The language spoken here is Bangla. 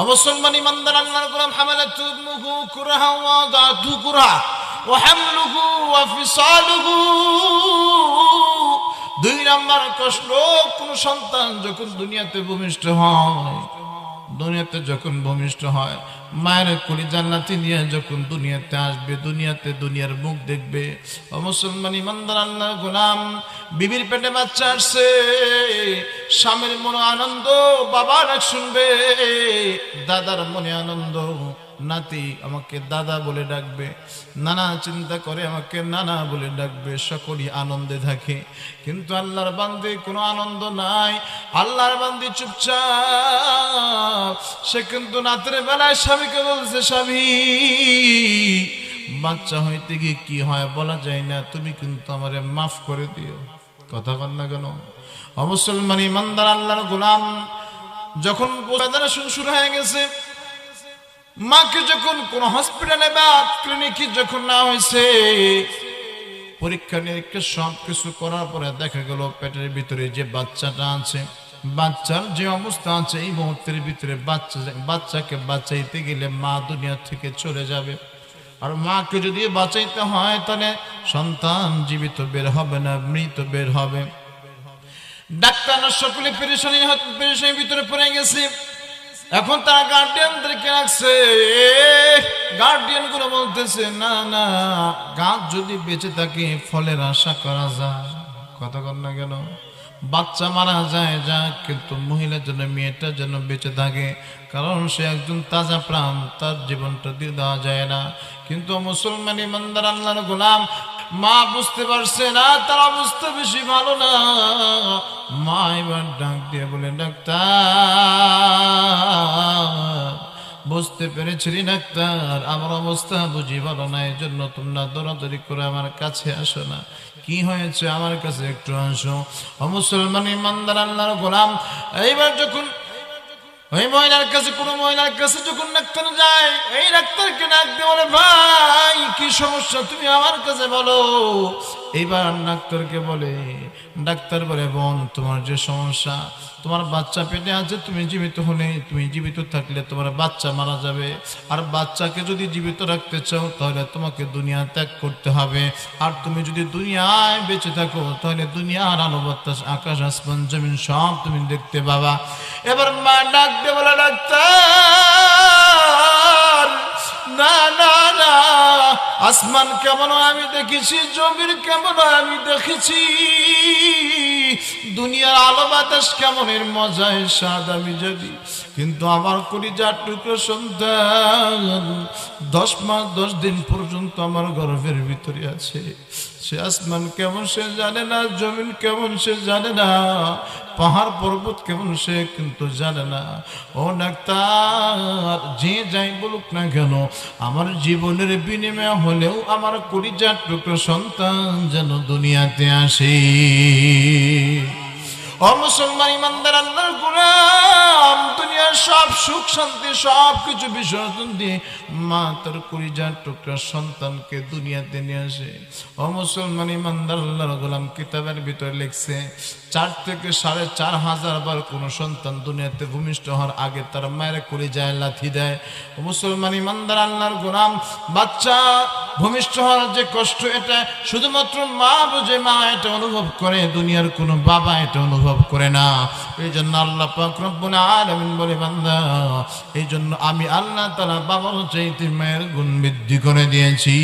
অমুসলমান ইমানদার আল্লাহর গোলাম হামালাতু উম্মুহু কুরহা ওয়া দাতু কুরহা ওয়া হামলুহু ওয়া ফিসালুহু। দুই নাম্বার কষ্ট কোন সন্তান যখন দুনিয়াতে ভূমিষ্ঠ হয়, দুনিয়াতে যখন ভূমিষ্ঠ হয়, মায়ের কুড়ি জান্নাতি নিয়ে যখন দুনিয়াতে আসবে, দুনিয়াতে দুনিয়ার মুখ দেখবে ও মুসলমান ইমানদার গোলাম বিবির পেটে বাচ্চা আসছে। স্বামীর মনে আনন্দ, বাবার ডাক শুনবে। দাদার মনে আনন্দ, নাতি আমাকে দাদা বলে ডাকবে। নানা চিন্তা করে আমাকে নানা বলে ডাকবে, সকলই আনন্দে থাকে। কিন্তু আল্লাহর বান্দে কোনো আনন্দ নাই। আল্লাহর বান্দি চুপচাপ। সে কিন্তু নাতের বেলায় স্বামীকে বলছে, স্বামী বাচ্চা হইতে গিয়ে কি হয় বলা যায় না, তুমি কিন্তু আমারে মাফ করে দিও। কথা বল না কেন? অমুসলমান ইমানদার, আল্লাহর গোলাম, যখন শুরু হয়ে গেছে, মাকে যখন কোন হসপিটালে বা ক্লিনিকে যখন না হয়েছে, পরীক্ষা নিরীক্ষা সব কিছু করার পরে দেখা গেল পেটের ভিতরে যে বাচ্চাটা আছে, বাচ্চার যে অবস্থা আছে, এই মুহূর্তের ভিতরে বাচ্চা বাচ্চাকে বাঁচাইতে গেলে মা দুনিয়া থেকে চলে যাবে। আর মাকে যদি বাঁচাইতে হয়, তাহলে সন্তান জীবিত বের হবে না, মৃত বের হবে। ডাক্তার সকলে পেরেশানি পেরেশানির ভিতরে পড়ে গেছে। এখন তারা গার্ডিয়ানদেরকে রাখছে। গার্ডিয়ানগুলো বলতেছে, না না, গাছ যদি বেঁচে থাকে, ফলের আশা করা যায়। কথা কর না কেন? বাচ্চা মারা যায় যা কিন্তু মহিলার জন্য মেয়েটার জন্য বেঁচে থাকে। কারণ সে একজন তাজা প্রাণ, তার জীবনটা দিয়ে দেওয়া যায় না। কিন্তু মুসলমান ইমানদার, আল্লাহর গোলাম, মা বুঝতে পারছে না, তার অবস্থা বেশি ভালো না। মা এবার ডাক দিয়ে বলে, ডাক্তার! বুঝতে পেরেছিলি ডাক্তার? আমার অবস্থা বুঝি ভালো না এই জন্য তোমরা দৌড়াদৌড়ি করে আমার কাছে আসো না। কি হয়েছে? আমার কাছে একটু আসো। মুসলমান ইমানদার, আল্লাহর গোলাম। এইবার যখন ওই মহিলার কাছে, কোনো মহিলার কাছে যখন ডাক্তার যায়, এই ডাক্তারকে ডাক দিয়ে বলে, ভাই, কি সমস্যা? তুমি আমার কাছে বলো। এইবার ডাক্তারকে বলে, ডাক্তার বলে, বোন, তোমার যে সমস্যা, তোমার বাচ্চা পেটে আছে, তুমি জীবিত হলে, তুমি জীবিত থাকলে তোমার বাচ্চা মারা যাবে। আর বাচ্চাকে যদি জীবিত রাখতে চাও, তাহলে তোমাকে দুনিয়া ত্যাগ করতে হবে। আর তুমি যদি দুনিয়ায় বেঁচে থাকো, তাহলে দুনিয়ার আলো বাতাস আকাশ, আসমান, জমিন সব তুমি দেখতে পাবা। এবার মা ডাক দিয়ে বলে, ডাক্তার, না না না আসমান কেমন আমি দেখেছি, জমির কেমন আমি দেখেছি। দুনিয়ার আলো বাতাস কেমনের মজায় স্বাদ আমি যদি কিন্তু আমার কলিজার টুকরো সন্তান দশ মাস, দশ দিন পর্যন্ত আমার গর্ভের ভিতরে আছে। সে আসমান কেমন সে জানে না, জমিন কেমন সে জানে না, পাহাড় পর্বত কেমন সে কিন্তু জানে না। ও ডাক্তার, যে যাই বলুক না কেন, আমার জীবনের বিনিময় হলেও আমার কলিজার টুকরো সন্তান যেন দুনিয়াতে আসে। ও মুসলমান ইমানদার, আল্লাহর দুনিয়ার সব সুখ শান্তি, সব কিছু বিসর্জন দিয়ে মা তার কলিজার টুকরা সন্তানকে দুনিয়াতে নিয়ে আসে। ও মুসলমান ইমানদার গোলাম কিতাবের ভিতরে লিখছে, চার থেকে সাড়ে চার হাজার বার কোনো সন্তান দুনিয়াতে ভূমিষ্ঠ হওয়ার আগে তার মায়ের কুড়ি যায় লাথি দেয়। ও মুসলমান ইমানদার, আল্লাহর গোলাম, বাচ্চা ভূমিষ্ঠ হওয়ার যে কষ্ট, এটা শুধুমাত্র মা বুঝে, মা এটা অনুভব করে, দুনিয়ার কোনো বাবা এটা অনুভব করে না। এই জন্য আল্লাহ পাক আলমিন আলামিন বলে, বান্দা এই জন্য আমি আল্লাহ তারা বাবার চাইতে মায়ের গুণ বৃদ্ধি করে দিয়েছি।